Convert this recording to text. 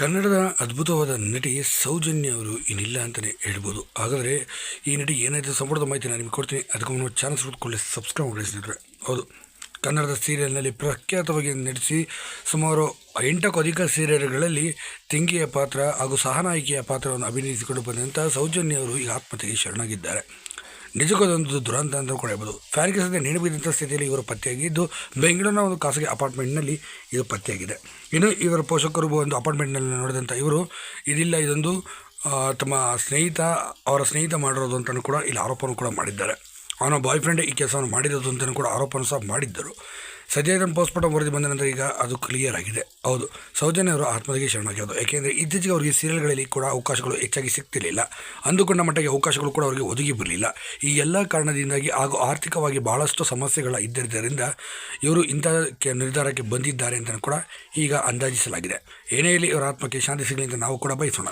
ಕನ್ನಡದ ಅದ್ಭುತವಾದ ನಟಿ ಸೌಜನ್ಯ ಅವರು ಏನಿಲ್ಲ ಅಂತಲೇ ಹೇಳ್ಬೋದು. ಹಾಗಾದರೆ ಈ ನಟಿ ಏನಾಯಿತು ಸಂಪೂರ್ಣ ಮಾಹಿತಿ ನಾನು ನಿಮಗೆ ಕೊಡ್ತೀನಿ. ಅದಕ್ಕೆ ಮುನ್ನ ಚಾನಲ್ಸ್ ಸುತ್ತಕೊಳ್ಳಿ ಸಬ್ಸ್ಕ್ರೈಬ್ ಮಾಡಿ ಸ್ನೇಹಿತರೆ. ಹೌದು, ಕನ್ನಡದ ಸೀರಿಯಲ್ನಲ್ಲಿ ಪ್ರಖ್ಯಾತವಾಗಿ ನಟಿಸಿ ಸುಮಾರು ಎಂಟಕ್ಕೂ ಅಧಿಕ ಸೀರಿಯಲ್ಗಳಲ್ಲಿ ತಿಂಗಿಯ ಪಾತ್ರ ಹಾಗೂ ಸಹನಾಯಕಿಯ ಪಾತ್ರವನ್ನು ಅಭಿನಯಿಸಿಕೊಂಡು ಬಂದಂಥ ಸೌಜನ್ಯ ಅವರು ಈಗ ಆತ್ಮಹತ್ಯೆಗೆ ಶರಣಾಗಿದ್ದಾರೆ. ನಿಜಕ್ಕೂ ಅದೊಂದು ದುರಂತ ಅಂತ ಕೂಡ ಹೇಳ್ಬೋದು. ಫ್ಯಾನ್ಗೆ ಸದ್ಯ ನೇಣು ಬಿದ್ದಂಥ ಸ್ಥಿತಿಯಲ್ಲಿ ಇವರು ಪತ್ತೆಯಾಗಿದ್ದು, ಬೆಂಗಳೂರಿನ ಒಂದು ಖಾಸಗಿ ಅಪಾರ್ಟ್ಮೆಂಟ್ನಲ್ಲಿ ಇದು ಪತ್ತೆಯಾಗಿದೆ. ಇನ್ನು ಇವರ ಪೋಷಕರು ಒಂದು ಅಪಾರ್ಟ್ಮೆಂಟ್ನಲ್ಲಿ ನೋಡಿದಂಥ ಇವರು, ಇದಿಲ್ಲ, ಇದೊಂದು ತಮ್ಮ ಸ್ನೇಹಿತ, ಅವರ ಸ್ನೇಹಿತ ಮಾಡಿರೋದು ಅಂತಲೂ ಕೂಡ ಇಲ್ಲಿ ಆರೋಪವನ್ನು ಕೂಡ ಮಾಡಿದ್ದಾರೆ. ಅವನ ಬಾಯ್ ಫ್ರೆಂಡ್ ಈ ಕೆಲಸವನ್ನು ಮಾಡಿರೋದು ಅಂತಲೂ ಕೂಡ ಆರೋಪವನ್ನು ಸಹ ಮಾಡಿದ್ದರು. ಸದ್ಯ ಇದನ್ನು ಪೋಸ್ಟ್ಮಾರ್ಟಮ್ ವರದಿ ಬಂದ ನಂತರ ಈಗ ಅದು ಕ್ಲಿಯರ್ ಆಗಿದೆ. ಹೌದು, ಸೌಜನ್ಯ ಅವರು ಆತ್ಮಹತ್ಯೆಗೆ ಶರಣಾಗಿರೋದು. ಯಾಕೆಂದರೆ ಇತ್ತೀಚೆಗೆ ಅವರಿಗೆ ಸೀರಿಯಲ್ಗಳಲ್ಲಿ ಕೂಡ ಅವಕಾಶಗಳು ಹೆಚ್ಚಾಗಿ ಸಿಗ್ತಿರಲಿಲ್ಲ. ಅಂದುಕೊಂಡ ಮಟ್ಟಿಗೆ ಅವಕಾಶಗಳು ಕೂಡ ಅವರಿಗೆ ಒದಗಿ ಬರಲಿಲ್ಲ ಈ ಎಲ್ಲ ಕಾರಣದಿಂದಾಗಿ ಹಾಗೂ ಆರ್ಥಿಕವಾಗಿ ಭಾಳಷ್ಟು ಸಮಸ್ಯೆಗಳ ಇದ್ದಿದ್ದರಿಂದ ಇವರು ಇಂಥ ನಿರ್ಧಾರಕ್ಕೆ ಬಂದಿದ್ದಾರೆ ಅಂತ ಕೂಡ ಈಗ ಅಂದಾಜಿಸಲಾಗಿದೆ. ಏನೇ ಇಲ್ಲಿ ಇವರ ಆತ್ಮಕ್ಕೆ ಶಾಂತಿ ಸಿಗಲಿ ಅಂತ ನಾವು ಕೂಡ ಬಯಸೋಣ.